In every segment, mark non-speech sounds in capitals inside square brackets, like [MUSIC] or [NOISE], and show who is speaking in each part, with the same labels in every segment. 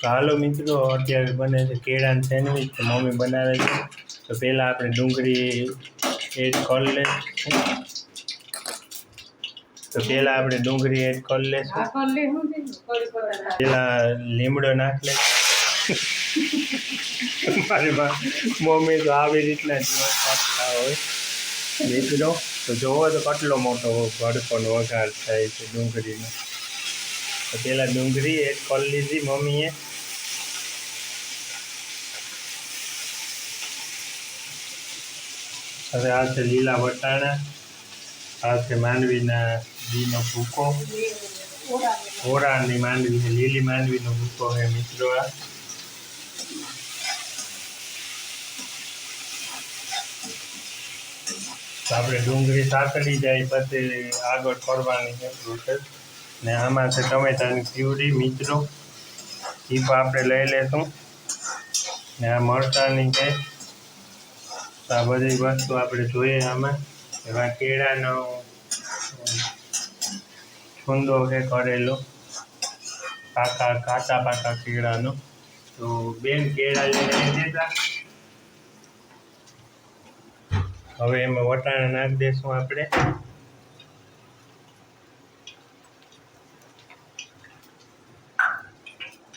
Speaker 1: તો હાલો મિત્રો, અત્યારે બને છે કેળાની સેન્ડવિચ, તો મમ્મી બનાવે છે. તો પહેલાં આપણે ડુંગળી એડ કરી લઈશું. તો પહેલાં આપણે ડુંગળી એડ કરી લઈશું. પહેલાં લીમડો નાખ લે મારી મમ્મી તો આવી રીતના દિવસ કાઢતા હોય. મિત્રો, તો જોવો તો કેટલો મોટો ભડકોનો વઘાર થાય છે ડુંગળીનો. તો પહેલાં ડુંગળી એડ કરી લીધી મમ્મીએ. હવે આ છે લીલા વટાણા, આ છે માંડવીના ઘીનો ભૂકો. ઓરાની માંડવી છે, લીલી માંડવીનો ભૂકો છે, મિત્રો આ. આપણે ડુંગળી સાંકળી જાય, પછી આગળ ફરવાની છે. પ્રોસેસ ને આમાં છે ટમેટાની પ્યુરી, મિત્રો. એ પણ આપણે લઈ લેશું. ને આ મરચાંની છે તો આ બધી વસ્તુ આપણે જોઈએ આમાં. એમાં કેળાનો, છુંદો છે કરેલો. પાકા, કાચા પાકા કેળાનો. તો બેન કેળા લઈને દેતા હવે એમાં વટાણા નાખી દઈશું આપણે.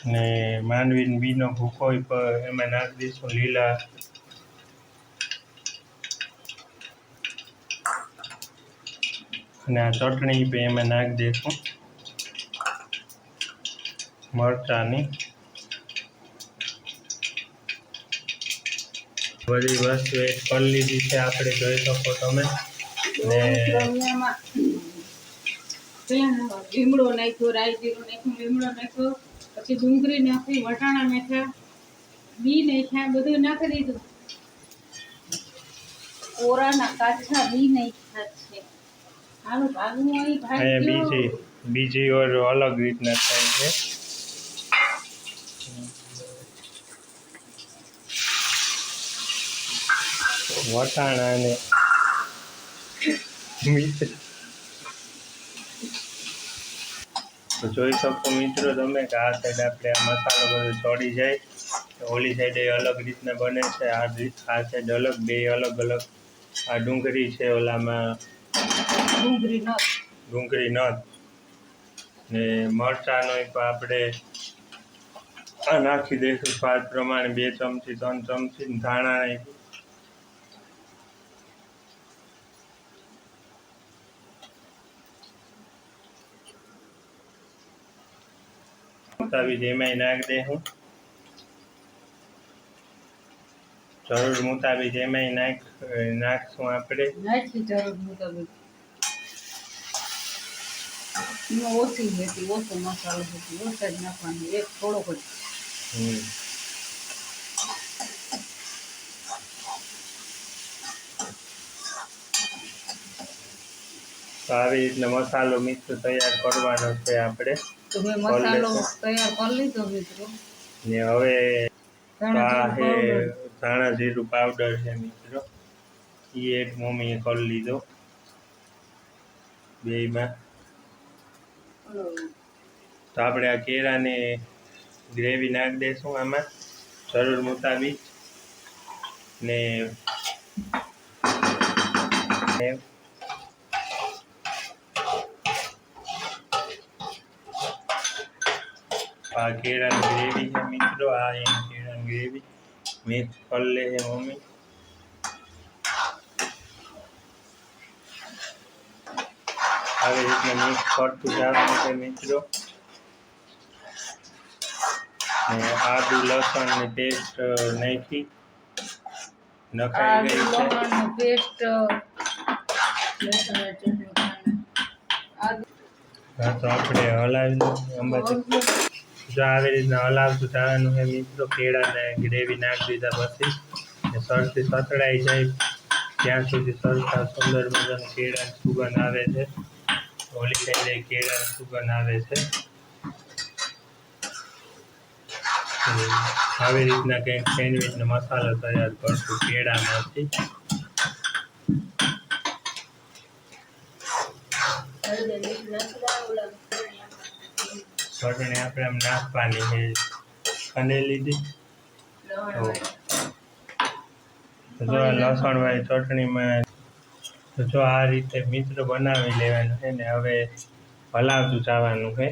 Speaker 1: ને માંડવીનો બીનો ભૂકો એમાં નાખી દઈશું લીલા અને આ ચટણી બી એમાં નાખી દઈશું મરચાંની. બધી વસ્તુ એડ કરી લીધી છે, આપણે જોઈ શકો તમે. ને
Speaker 2: લીમડો નાખ્યો રાઈ જીરું નાખ્યું, લીમડો નાખ્યો, પછી ડુંગળી નાખી, વટાણા નાખ્યા, બી નાખ્યા, બધું નાખી દીધું. ઓરાના કાચા બી નાખ્યા
Speaker 1: અહીંયા બીજી બીજી ઓર અલગ રીતના થાય છે. વટાણા ને મિત્ર તો જોઈ શકો મિત્રો તમે કે આ સાઈડ આપણે આ મસાલો બધો ચોડી જાય. ઓલી સાઈડ એ અલગ રીતના બને છે આ રીત આ સાઈડ અલગ બે અલગ અલગ. આ ડુંગળી છે ઓલામાં
Speaker 2: ડુંગળી
Speaker 1: નથ. ને મરચાંનો આપણે આ નાખી દઈશું સ્વાદ પ્રમાણે બે ચમચી, ત્રણ ચમચી ધાણા નાખી મુતાબિક એમાંય નાખી દઈશું જરૂર મુતાબિક એમાંય નાખ નાખશું આપણે.
Speaker 2: નાખી જરૂર મુતાબિક. એમાં ઓછી હતી ઓછો મસાલો હતી ઓછા જ નાખવાની એક થોડોક જ.
Speaker 1: તો આવી રીતના મસાલો મિક્સ તૈયાર કરવાનો છે આપણે.
Speaker 2: તો મેં મસાલો તૈયાર કરી લીધો મિત્રો.
Speaker 1: ને હવે
Speaker 2: ધાણા જીરું
Speaker 1: છે
Speaker 2: powder.
Speaker 1: ધાણા જીરું પાવડર છે મિત્રો. એ એક મમ્મીએ કરી લીધો. બેયમાં. તો આપણે આ કેળાને ગ્રેવી નાખી દઈશું આમાં, જરૂર મુતાબિક. ને આ કેળાની ગ્રેવી છે મિત્રો, આ એમ કેળાની ગ્રેવી. મિક્સ કરી લે है મમ્મી. આવી રીતે મિક્સ કરતું જવાનું માટે મિત્રો. આદુ આદુ લસણની પેસ્ટ નાખી. નખાઈ ગઈ છે.
Speaker 2: પેસ્ટ લસણ
Speaker 1: હા તો આપણે હલાવી અંબાજી. જો આવી રીતના હલાવતું જવાનું છે મિત્રો કેળાને ગ્રેવી નાખી દીધા પછી સરથી સતળાઈ જાય. ત્યાં સુધી સરતા સુંદર મજાનું કેળાની સુગંધ આવે છે. ઓલી સાઈડે કેળાની સુગંધ આવે છે. આવી રીતના કંઈક સેન્ડવીચનો મસાલો તૈયાર કરશું કેળામાંથી. ચટણી આપણે આમ નાખવાની છે. અને લીધી. તો જો લસણવાળી ચટણીમાં તો જો આ રીતે મિત્ર બનાવી લેવાનું છે ને હવે હલાવતું જવાનું છે.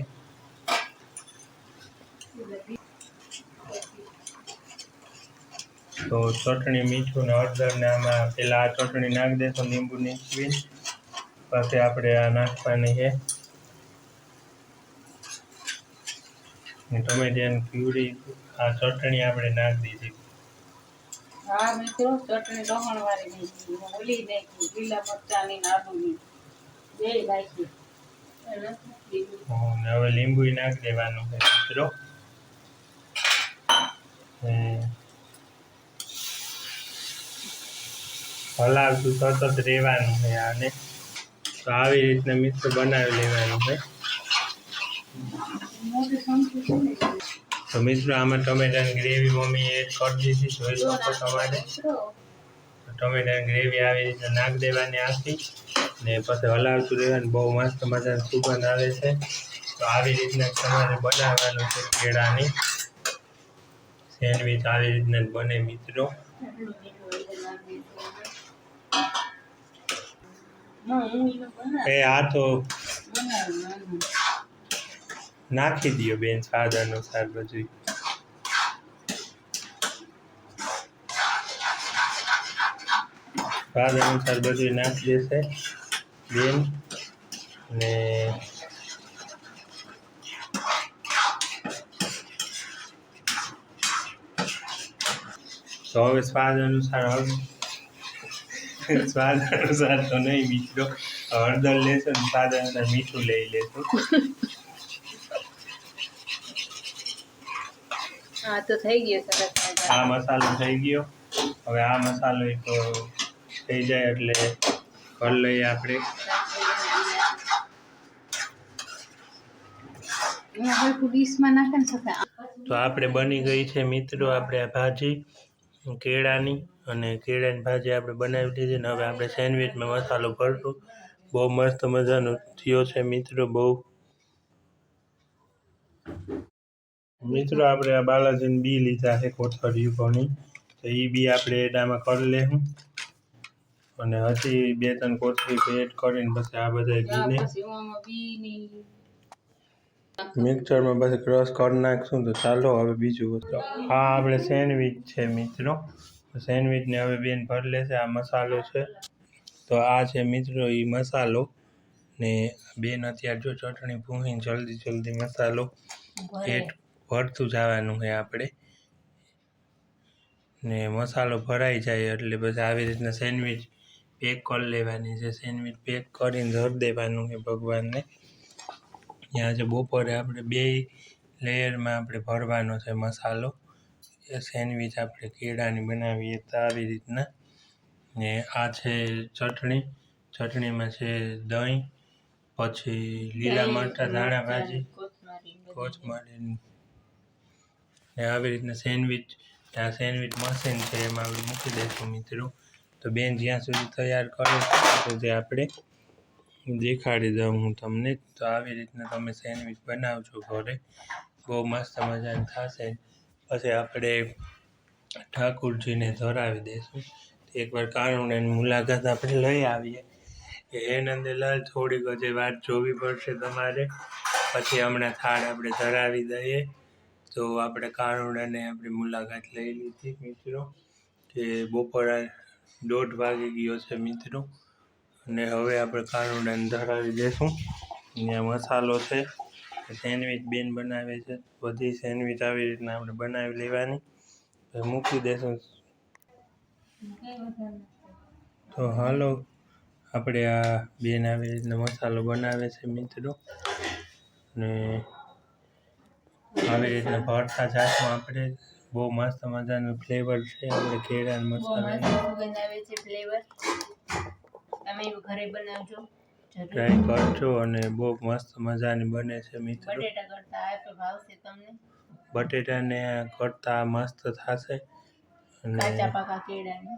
Speaker 1: તો ચટણી મીઠું ને હળદર ને આમાં પેલા આ ચટણી નાખી દેશું, લીંબુ નીચવી પછી આપણે આ નાખવાની છે. ટમેટાની પ્યુરી આ ચટણી આપણે નાખી દીધી.
Speaker 2: હા મિત્રો ચટણી લવણવાળી નાખી. ઓલી નાખી લીલા મરચાંની ને બે નાખી. અને લીલું.
Speaker 1: અને હવે લીંબુ નાખી દેવાનું છે મિત્રો. હલાવતું સતત રહેવાનું છે આને. તો આવી રીતના મિત્ર બનાવી લેવાનું છે. તો મિત્રો આમાં ટમેટાની ગ્રેવી મમ્મી એ કરી દીધી જોઈ શકો તમારે ટમેટાની ગ્રેવી આવી રીતે નાખ દેવાની આખી ને પછી હલાવતું રહેવાનું. બહુ મસ્ત મજાની સુગંધ આવે છે. તો આવી રીતના તમારે બનાવવાનું છે કેળાની. સેન્ડવીચ આવી રીતના બને મિત્રો. એ આ તો. નાખી દો બેન સ્વાદ અનુસાર બધું સ્વાદ અનુસાર બધું નાખી દેશે બેન ને તો હવે સ્વાદ અનુસાર હવે સ્વાદ અનુસાર તો નહીં મિત્રો હળદર લેશો ને સ્વાદ અનુસાર મીઠું લઈ લેશો
Speaker 2: હા તો થઈ ગયો સરસ
Speaker 1: આ મસાલો થઈ ગયો. હવે આ મસાલો એક થઈ જાય એટલે ઘર લઈએ આપણે. તો આપણે બની ગઈ છે મિત્રો આપણે આ ભાજી કેળાની અને કેળાની ભાજી આપણે બનાવી લીધી ને હવે આપણે સેન્ડવિચમાં મસાલો ભરશું. બહુ મસ્ત મજાનો થયો છે મિત્રો બહુ મિત્રો આપણે આ બાલાજીને બી લીધા છે કોથળીયું ઘણી તો એ બી આપણે એડામાં કરી લેવું અને હજી બે ત્રણ કોથળી એડ કરીને પછી આ બધા બીની મિક્સરમાં પછી ક્રશ કરી નાખશું તો ચાલો હવે બીજું વસ્તુ. આ આપણે સેન્ડવિચ છે મિત્રો. સેન્ડવિચને હવે બેન ભરી લેશે. આ મસાલો છે. તો આ છે મિત્રો એ મસાલો. ને બેન અત્યારે જો ચટણી ભૂંગીને જલ્દી જલ્દી મસાલો એડ ભરતું જવાનું છે આપણે. ને મસાલો ભરાઈ જાય એટલે પછી આવી રીતના સેન્ડવિચ પેક કરી લેવાની છે. સેન્ડવિચ પેક કરીને ધર દેવાનું છે ભગવાનને. ત્યાં આજે બપોરે આપણે બે લેયરમાં આપણે ભરવાનો છે મસાલો. એ સેન્ડવિચ આપણે કેળાની બનાવીએ તો આવી રીતના. ને આ છે ચટણી. ચટણીમાં છે દહીં પછી લીલા મરચાં ધાણા ભાજી
Speaker 2: કોથમરી
Speaker 1: આવી રીતના સેન્ડવિચ ત્યાં સેન્ડવિચ મશીન છે, એમાં આપણે મૂકી દઈશું મિત્રો. તો બેન, જ્યાં સુધી તૈયાર કરે તો સુધી આપણે દેખાડી દઉં હું તમને. તો આવી રીતના તમે સેન્ડવિચ બનાવજો ઘરે. બહુ મસ્ત મજાની થશે. પછી આપણે ઠાકુરજીને ધરાવી દઈશું. એકવાર કાનુડાની મુલાકાત આપણે લઈ આવીએ. હે નંદલાલ, થોડીક હજી વાત જોવી પડશે તમારે. પછી હમણાં થાળ આપણે ધરાવી દઈએ. તો આપણે કાનુડાને આપણી મુલાકાત લઈ લીધી મિત્રો, કે બપોરે દોઢ વાગી ગયો છે મિત્રો. અને હવે આપણે કાનુડાને ધરાવી દઈશું અહીંયા મસાલો છે, સેન્ડવિચ બેન બનાવે છે. બધી સેન્ડવિચ આવી રીતના આપણે બનાવી લેવાની. મૂકી દઈશું તો હાલો, આપણે આ બેન આવી રીતના મસાલો બનાવે છે મિત્રો. ને આવી રીતના ભરતા જાતમાં આપણે બહુ મસ્ત મજાનું ફ્લેવર છે આપણે કેળા
Speaker 2: અને
Speaker 1: મસાલા
Speaker 2: સુગંધ આવે છે ફ્લેવર તમે ઘરે બનાવજો
Speaker 1: ટ્રાય કરજો અને બહુ મસ્ત મજાની બને છે મિત્રો.
Speaker 2: બટેટા કરતા આ તો ભાવશે તમને.
Speaker 1: બટેટાને કરતાં મસ્ત થશે. અને
Speaker 2: કાચા પાકા કેળાને.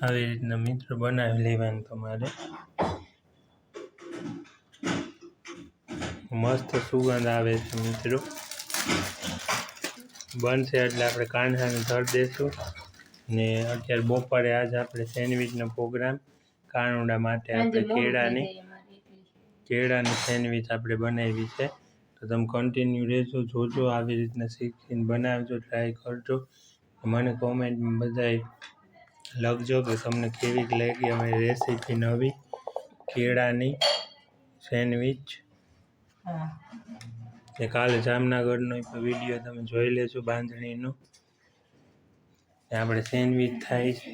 Speaker 1: આવી રીતના મિત્રો બનાવી લેવાનું તમારે. મસ્ત સુગંધ આવે છે મિત્રો. બનશે એટલે આપણે કાંઠાને ધર દઈશું ને અત્યારે બપોરે આજ આપણે સેન્ડવિચનો પ્રોગ્રામ કાનુડા માટે આપણે કેળાની કેળાની સેન્ડવિચ આપણે બનાવી છે. તો તમે કન્ટિન્યુ રહેજો જોજો આવી રીતના શીખીને બનાવજો ટ્રાય કરજો. મને કોમેન્ટમાં બધાય લખજો કે તમને કેવી લાગી અમારી રેસીપી નવી કેળાની સેન્ડવિચ. ને કાલે જામનગરનો વીડિયો તમે જોઈ લેજો બાંધણીનો. આપણે સેન્ડવિચ થાય છે.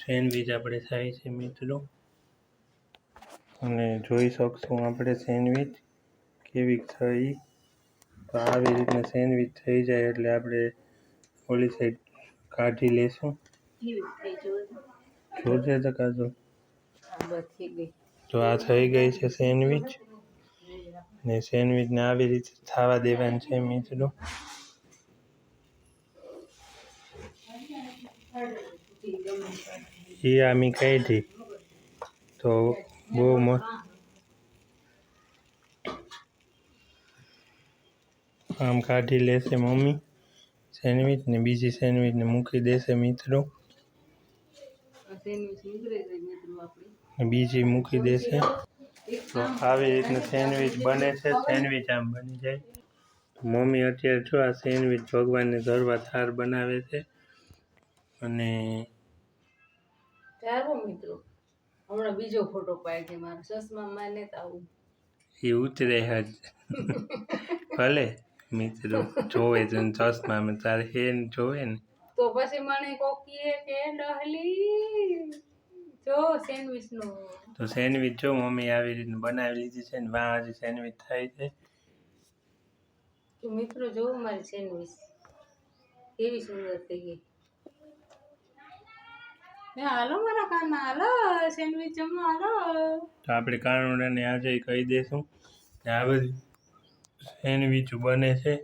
Speaker 1: સેન્ડવીચ આપણે થાય છે મિત્રો. અને જોઈ શકશું આપણે સેન્ડવિચ કેવી થઈ. તો આવી રીતના સેન્ડવિચ થઈ જાય એટલે આપણે ઓલી સાઈડ કાઢી લેશું. જોરજે તો કાઢો
Speaker 2: બસ થઈ ગઈ
Speaker 1: તો આ થઈ ગઈ છે સેન્ડવિચ. ને સેન્ડવિચને આવી રીતે થવા દેવાની છે મિત્રો. એ આમી કાઢી તો બહુ મસ્ત આમ કાઢી લેશે મમ્મી સેન્ડવિચ ને બીજી સેન્ડવિચને મૂકી દેશે મિત્રો.
Speaker 2: સેન્ડવિચ મિત્રો
Speaker 1: ને બીજી મૂકી દેશે. તો આવી રીતનું સેન્ડવિચ બને છે. સેન્ડવિચ આમ બની જાય. મમ્મી અત્યારે જો આ સેન્ડવિચ ભગવાનને ધરવા થાર બનાવે છે. અને
Speaker 2: મિત્રો. હમણાં બીજો ફોટો છે મારો. આવું.
Speaker 1: એ ઉતરે હજ. ભલે મિત્રો જોવે તો ચશ્મામાં તારે હે ને જોવે ને.
Speaker 2: તો પછી મને કોકીએ કે ડહલી. જો સેન્ડવિચ
Speaker 1: તો સેન્ડવિચ જો મમ્મી આવી રીતનું બનાવી લીધી છે ને વાહ હજી સેન્ડવિચ થાય છે.
Speaker 2: તો મિત્રો જો મારી સેન્ડવિચ. કેવી સુંદર થઈ ગઈ. હાલો મારા કાના હાલો સેન્ડવિચ જમવા હાલો.
Speaker 1: તો આપણે કાનુડાને આજે કહી દઈશું કે આ બધી સેન્ડવિચ બને છે.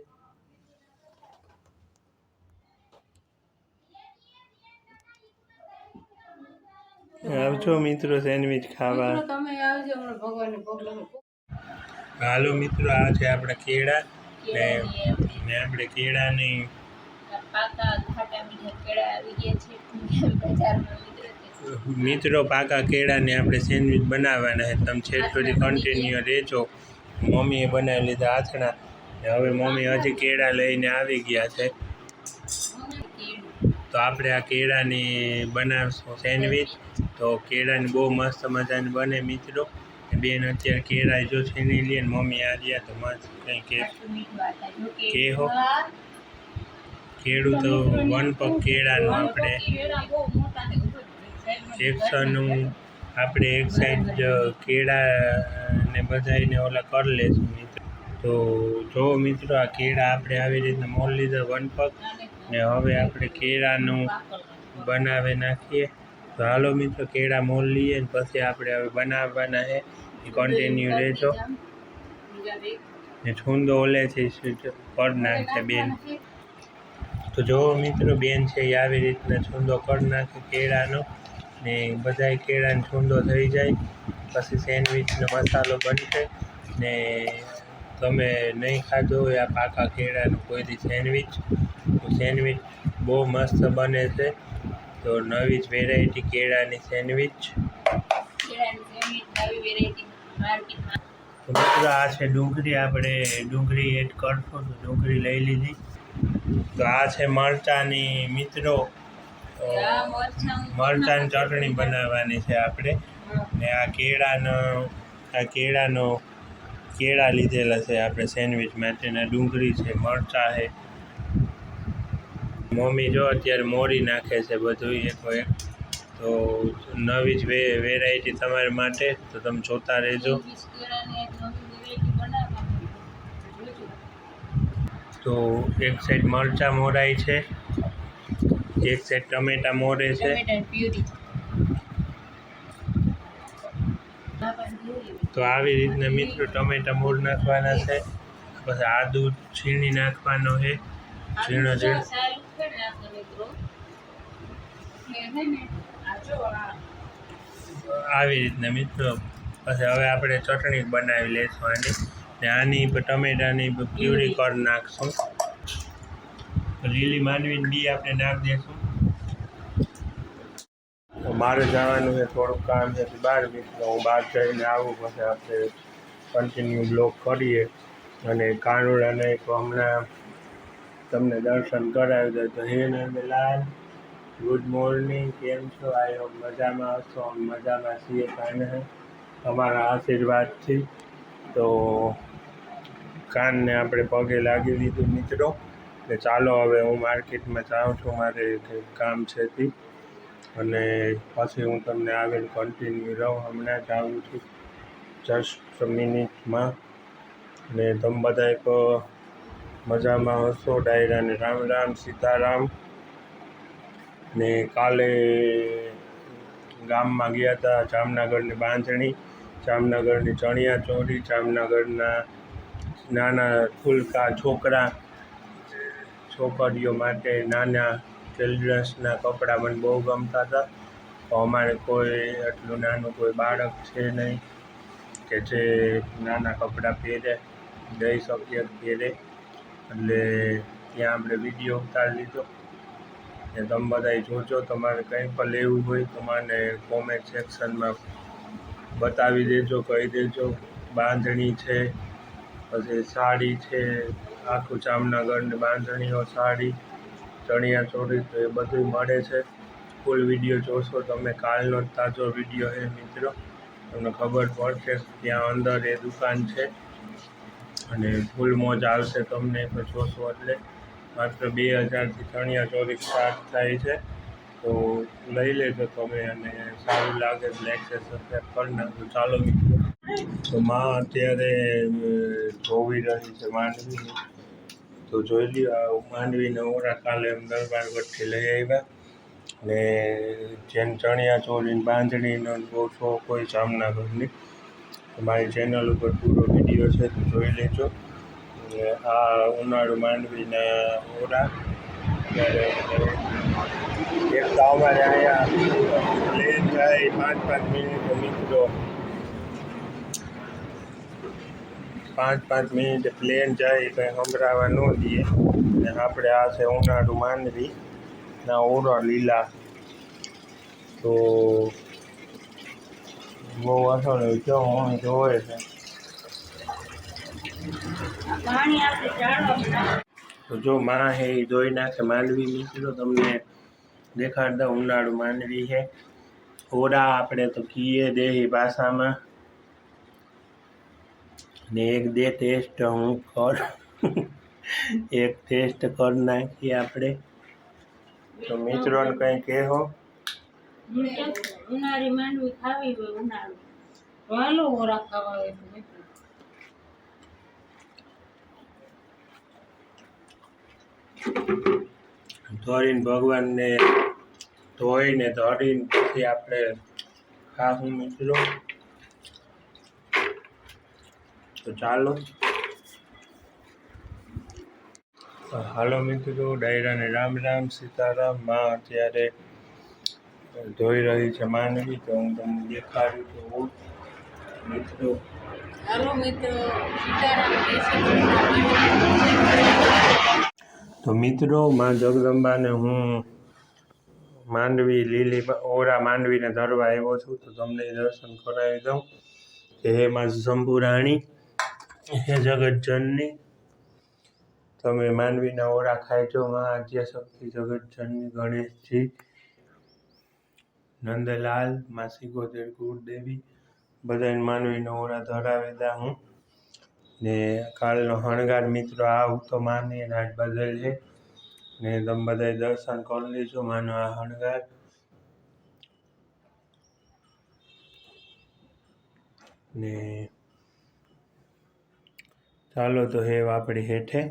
Speaker 1: આવજો મિત્રો સેન્ડવિચ ખાવા.
Speaker 2: તમે આવજો ભગવાનને ભોગ
Speaker 1: હાલો મિત્રો આ છે આપણા કેળા ને ને આપણે કેળાની
Speaker 2: પાકા ખાટા મીઠા કેળા આવી ગયા છે. બજારમાં
Speaker 1: મિત્રો પાકા કેળાને આપણે સેન્ડવિચ બનાવવાના છે. તમે છેક સુધી કન્ટિન્યુ રહેજો મમ્મીએ બનાવી લીધા આથણા ને હવે મમ્મી હજી કેળા લઈને આવી ગયા છે. તો આપણે આ કેળાની બનાવશું સેન્ડવિચ તો કેળાની બહુ મસ્ત મજાની બને મિત્રો. બેન અત્યારે કેળા જો છીની લે ને મમ્મી આ ગયા તો મસ્ત કંઈ કે કેહો. કેળું તો વન પગ કેળાનું આપણે એકસોનું આપણે એક સાઈડ કેળાને બધાને ઓલા કરી લેશું મિત્રો. તો જો મિત્રો આ કેળા આપણે આવી રીતના મોલ લીધા વન પગ ને હવે આપણે કેળાનું બનાવી નાખીએ. તો હાલો મિત્રો, કેળા મોલ લઈએ ને પછી આપણે હવે બનાવવાના છે. કન્ટિન્યુ રહેજો. ને છૂંદો ઓલે છે કર નાખશે બેન. તો જો મિત્રો, બેન છે એ આવી રીતના છૂંદો કડ નાખે કેળાનો. ને બધાય કેળાનો છૂંદો થઈ જાય. પછી સેન્ડવિચનો મસાલો બનશે. ને તમે નહીં ખાધો હોય આ પાકા કેળાનો કોઈથી સેન્ડવિચ. તો સેન્ડવિચ બહુ મસ્ત બને છે. તો નવી જ વેરાયટી કેળાની સેન્ડવિચ. તો મિત્રો આ છે ડુંગળી. આપણે ડુંગળી એડ કરશું તો ડુંગળી લઈ લીધી. તો આ છે મરચાંની મિત્રો મરચાંની ચટણી બનાવવાની છે આપણે. ને આ કેળાનો આ કેળાનો કેળા લીધેલા છે આપણે સેન્ડવિચ માટેના ડુંગળી છે મરચાં છે મમ્મી જો અત્યારે મોરી નાખે છે બધું એક એક તો નવી જ વેરાયટી તમારા માટે, તો તમે જોતા રહેજો. તો એક સાઈડ મરચાં મોરાય છે, એક સાઈડ ટમેટા મોરે છે. તો આવી રીતના મિત્રો ટમેટા મોર નાખવાના છે. પછી આદુ છીણી નાખવાનો છે. ઝીણો ઝીણો. આવી રીતના મિત્રો. પછી હવે આપણે ચટણી બનાવી લઈશું આની. ને આની ટમેટાની પ્યુરી કરી નાખશું. લીલી માંડવીની બી આપણે નાખી દઈશું તો મારે જવાનું છે થોડુંક કામ છે બહાર મિત્રો હું બહાર જઈને આવું પછી આપણે કન્ટિન્યુ બ્લોક કરીએ. અને કાનુડાને એક હમણાં તમને દર્શન કરાવી દે તો હે નંદલાલ ગુડ મોર્નિંગ કેમ છો? આયો મજામાં હશો અમે મજામાં છીએ કાને? તમારા આશીર્વાદથી તો કાનને આપણે પગે લાગી લીધું મિત્રો. ને ચાલો હવે હું માર્કેટમાં જાઉં છું, મારે કંઈક કામ છે તે. અને પછી હું તમને આગળ કન્ટિન્યુ રહું. હમણાં જ આવું છું જસ્ટ મિનિટમાં ને તમે બધા એક મજામાં હશો? ડાયરાને રામ રામ, સીતારામ. ને કાલે ગામમાં ગયા હતા જામનગરની બાંધણી, જામનગરની ચણિયા ચોરી, જામનગરના નાના ફૂલકા છોકરા, છોકરીઓ માટે નાના ચિલ્ડ્રન્સના કપડાં મને બહુ ગમતા હતા. તો અમારે કોઈ એટલું નાનું કોઈ બાળક છે નહીં કે જે નાના કપડાં પહેરે, દઈ શકીએ પહેરે. એટલે ત્યાં આપણે વીડિયો ઉતારી લીધો. એ તમે બધાય જોજો, તમારે કંઈ પણ લેવું હોય તો મને કોમેન્ટ સેક્શનમાં બતાવી દેજો, કહી દેજો. બાંધણી છે, પછી સાડી છે, આખું જામનગરની બાંધણીઓ સાડી, ચણિયા ચોળી તો એ બધું મળે છે. ફૂલ વીડિયો જોશો તમે, કાલનો તાજો વીડિયો છે મિત્રો. તમને ખબર પડશે, ત્યાં અંદર એ દુકાન છે. અને ફૂલ મોજ આવશે તમને તો જોશો એટલે માત્ર બે હજારથી ચણિયા ચોરી સ્ટાર્ટ થાય છે. તો લઈ લેજો તમે અને સારું લાગે બ્લેક છે કરી નાખજો. ચાલો તો માં અત્યારે ધોવી રહી છે માંડવી તો જોઈ લ્યો માંડવીને ઓરા કાલે એમ દરબાર વચ્ચે લઈ આવ્યા. ને જેમ ચણિયા ચોરીને બાંધણીનો બહુ શોખ હોય જામનગરની મારી ચેનલ ઉપર પૂરો વીડિયો છે, તો જોઈ લેજો. આ ઉનાળુ માંડવીના ઓરા એક તો અમારે પ્લેન જાય પાંચ પાંચ મિનિટ મિત્રો પાંચ પાંચ મિનિટ પ્લેન જાય કંઈ સંભળાવા ન દઈએ. ને આપણે આ છે ઉનાળુ માંડવી, ના ઓરા લીલા. તો બહુ અસર જો હું જોવે છે
Speaker 2: પાણી આપણે જાળવવું
Speaker 1: તો જો માં હે ઈ ધોઈ નાખે માંડવી મિત્રો, તમને દેખાડતા ઉનાળુ માંડવી છે ઓરા આપણે તો કીએ દેહી ભાષામાં. ને એક દે ટેસ્ટ હું કર [LAUGHS] એક ટેસ્ટ કરી નાખીએ આપણે. તો મિત્રોને કંઈ કહેવો
Speaker 2: ઉનાળી માંડવી ખાવી હોય, ઉનાળુ. વાલો ઓરા ખાવા હોય મિત્રો.
Speaker 1: ધોઈને ભગવાનને ધોઈને ધોરીને પછી આપણે ખાવું મિત્રો. તો ચાલો. હાલો મિત્રો, ડાયરાને રામ રામ, સીતારામ, માં અત્યારે ધોઈ રહી છે માનવી તો હું તમને દેખાડું તો મિત્રો.
Speaker 2: હાલો મિત્રો.
Speaker 1: તો મિત્રો માં જગદંબાને હું માંડવી લીલી ઓરા માંડવીને ધરવા આવ્યો છું તો તમને દર્શન કરાવી દઉં. કે હે માં શંભુરાણી હે જગતજનની તમે માંડવીના ઓરા ખાઈજો માં આદ્ય શક્તિ જગતજનની ગણેશજી. નંદલાલ, માસી ગોદર કુળદેવી બધાને માનવી નવરા ધરાવે દા હું. ને કાલનો હણગાર મિત્રો આ તો માને આજ બદલ છે. ને તમે બધાય દર્શન કરી લેજો માનો આ હણગાર. ને ચાલો તો હે આપણી હેઠે.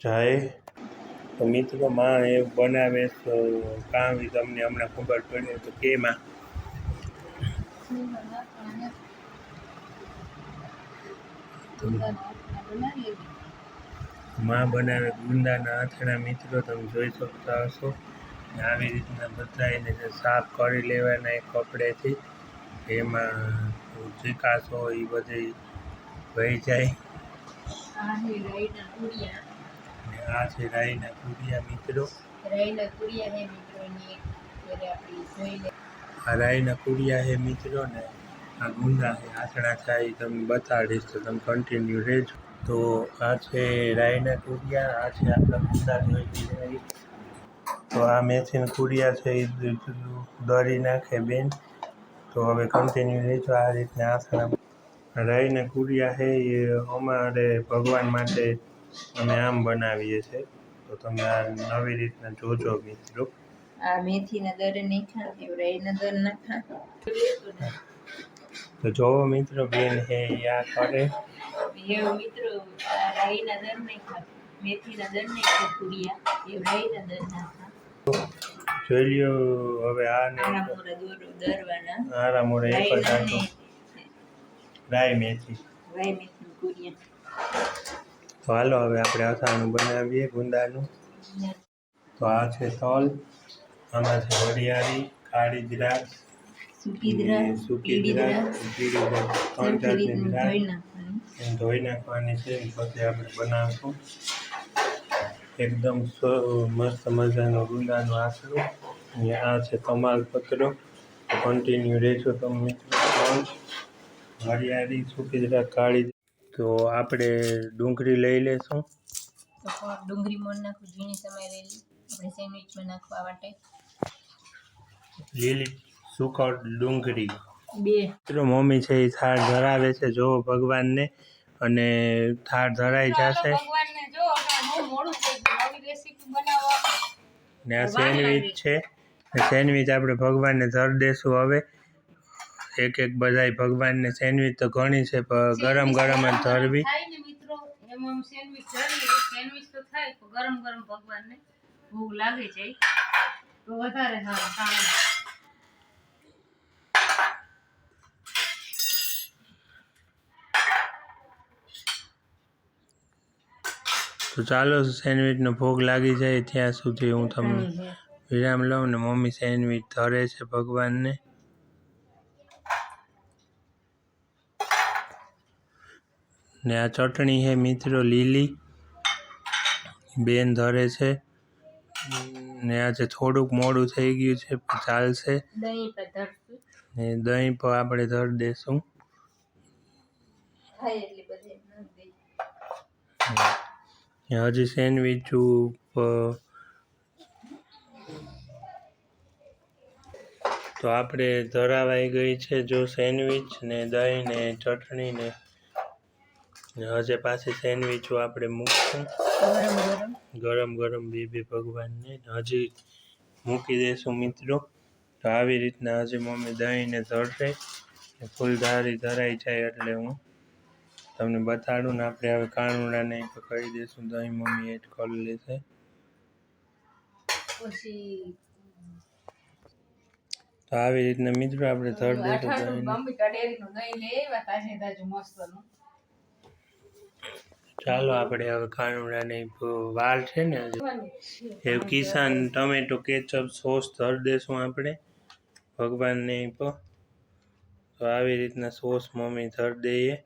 Speaker 1: જાય તો મિત્રો માં એ બનાવે તો કામ ઈ તમને હમણાં ખબર પડે તો કેમાં. માં બનાવે ગુંદાના આથણા, મિત્રો તમે જોઈ શકતા હશો. આવી રીતના બધાને જે સાફ કરી લેવાના એ કપડેથી એમાં ચિકાસો એ બધી વહી જાય. અને આ છે રાઈના કુરિયા મિત્રો.
Speaker 2: રાઈના કુડિયા હે મિત્રોની ત્યારે આપણે જોઈ લે
Speaker 1: આ રાઈના કુરિયા છે મિત્રો ને આ ગુંદા હે આસણા થાય એ તમને બતાડીશ તો તમે કન્ટિન્યુ રહેજો. તો આ છે રાઈના કુરિયા આ છે આપણા ગુંદા જોઈ તો આ મેથીન કુરિયા છે એ દોરી નાખે બેન. તો હવે કન્ટિન્યુ રહેજો આ રીતના આસણા રાઈને કુરિયા છે એ અમારે ભગવાન માટે અમે આમ બનાવીએ છીએ. તો તમે આ નવી રીતના જોજો મિત્રો.
Speaker 2: આ મેથીના દર નાખા એવ રાઈના દર નાખા
Speaker 1: તો જોવો મિત્રો બેન હે યા કરે?
Speaker 2: એવું મિત્રો રાઈના દર નાખા મેથીના દર નાખા કુડિયા એવ રાઈના દર નાખા
Speaker 1: જોઈ લ્યો હવે આ ને
Speaker 2: દરવાના.
Speaker 1: આરા મોરે એક જ રાઈ મેથી.
Speaker 2: રાઈ મેથી કુડિયા
Speaker 1: તો હાલો હવે આપણે અથાણું બનાવીએ ગુંદાનું. તો આ છે તલ આમાં છે વરિયાળી કાળી દ્રાક્ષ
Speaker 2: સૂકી દ્રાક્ષ પીળી
Speaker 1: દ્રાક્ષ
Speaker 2: દ્રાક્ષ.
Speaker 1: પીળી દ્રાક્ષ ત્રણ જાતની દ્રાક્ષ
Speaker 2: ધોઈ
Speaker 1: ધોઈ નાખવાની છે પછી આપણે બનાવશું. એકદમ મસ્ત મજાનો ગુંદાનો આસરો અને આ છે તમાલપત્રો કન્ટિન્યુ રહેશો તમે મિત્રો. હરિયાળી સૂકી જરા કાળી તો આપણે ડુંગળી લઈ લેશું.
Speaker 2: ડુંગળી મોણ નાખું ઝીણી સમારેલી આપણે સેન્ડવિચમાં નાખવા માટે.
Speaker 1: લીલી સુકળ ડુંગળી.
Speaker 2: બે.
Speaker 1: મિત્રો મમ્મી છે એ થાળ ધરાવે છે જો ભગવાનને. અને થાળ ધરાઈ જશે.
Speaker 2: ભગવાનને જો બહુ મોડું થઈ ગયું. નવી રેસીપી બનાવવા.
Speaker 1: ને આ સેન્ડવિચ છે. સેન્ડવિચ આપણે ભગવાનને ધર દેશું હવે. એક એક બધાય ભગવાનને સેન્ડવિચ તો ઘણી છે પણ ગરમ ગરમ જ ધરવી.
Speaker 2: મિત્રો. એમ સેન્ડવિચ ધરીએ સેન્ડવિચ તો થાય પણ ગરમ ગરમ ભગવાનને ભૂખ લાગે છે. તો વધારે સારું કામ
Speaker 1: તો ચાલો સેન્ડવિચનો ભોગ લાગી જાય ત્યાં સુધી હું તમને વિરામ લઉં ને મમ્મી સેન્ડવિચ ધરે છે ભગવાનને. ને આ ચટણી છે મિત્રો લીલી. બેન ધરે છે. ને આજે થોડુંક મોડું થઈ ગયું છે ચાલશે. ને દહીં પર આપણે ધર દેશું. હજી સેન્ડવીચ તો આપણે ધરાવાઈ ગઈ છે જો સેન્ડવીચ ને દહીં ને ચટણી ને હજે પાછી સેન્ડવીચો આપણે મૂકશું.
Speaker 2: ગરમ ગરમ.
Speaker 1: બે બે ભગવાનને. હજી મૂકી દેશું મિત્રો. તો આવી રીતના હજી મમ્મી દહીંને ધરશે ફૂલધારી ધરાઈ જાય એટલે હું તમને બતાડું ને આપણે હવે કાનુડાને તો કહી દઈશું દહીં મમ્મી એડ કરી લેશે. તો આવી રીતના મિત્રો આપણે ધર દઈશું
Speaker 2: મમ્મી કડેરીનું દહીં લઈ તાજે તાજું મસ્તનું.
Speaker 1: ચાલો આપણે હવે કાનુડાની વાલ છે ને એ કિસાન ટમેટો કેચઅપ સોસ ધર દેશું આપણે ભગવાનને તો આવી રીતના સોસ મમ્મી ધર દઈએ.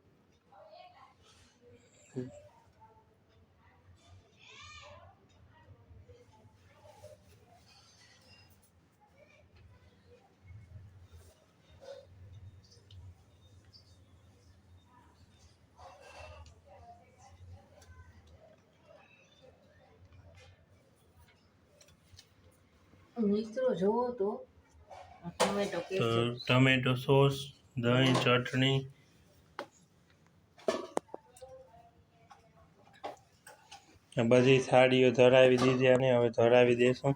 Speaker 2: મિત્રો જોવો તો ટમેટો
Speaker 1: ટમેટો સોસ દહીં ચટણી. બધી થાળીઓ ધરાવી દીધી અને હવે ધરાવી દેશું.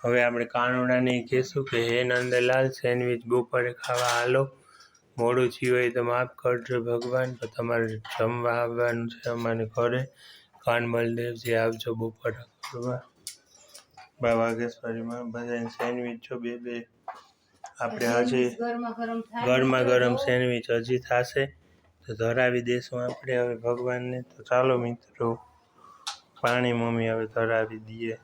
Speaker 1: હવે આપણે કાનુડાને કહેશું કે હે નંદલાલ સેન્ડવિચ બપોરે ખાવા હાલો. મોડું થયું હોય તો માફ કરજો ભગવાન તો તમારે જમવા આવવાનું છે અમારે ઘરે. કાન બલદેવજી આવજો બપોરે. કરવા બા વાઘેશ્વરીમાં બધા સેન્ડવિચો બે બે. આપણે હજી
Speaker 2: ગરમા ગરમ થાય
Speaker 1: ગરમા ગરમ સેન્ડવિચ હજી થશે. તો ધરાવી દેશું આપણે હવે ભગવાનને. તો ચાલો મિત્રો પાણી મમ્મી હવે ધરાવી દઈએ.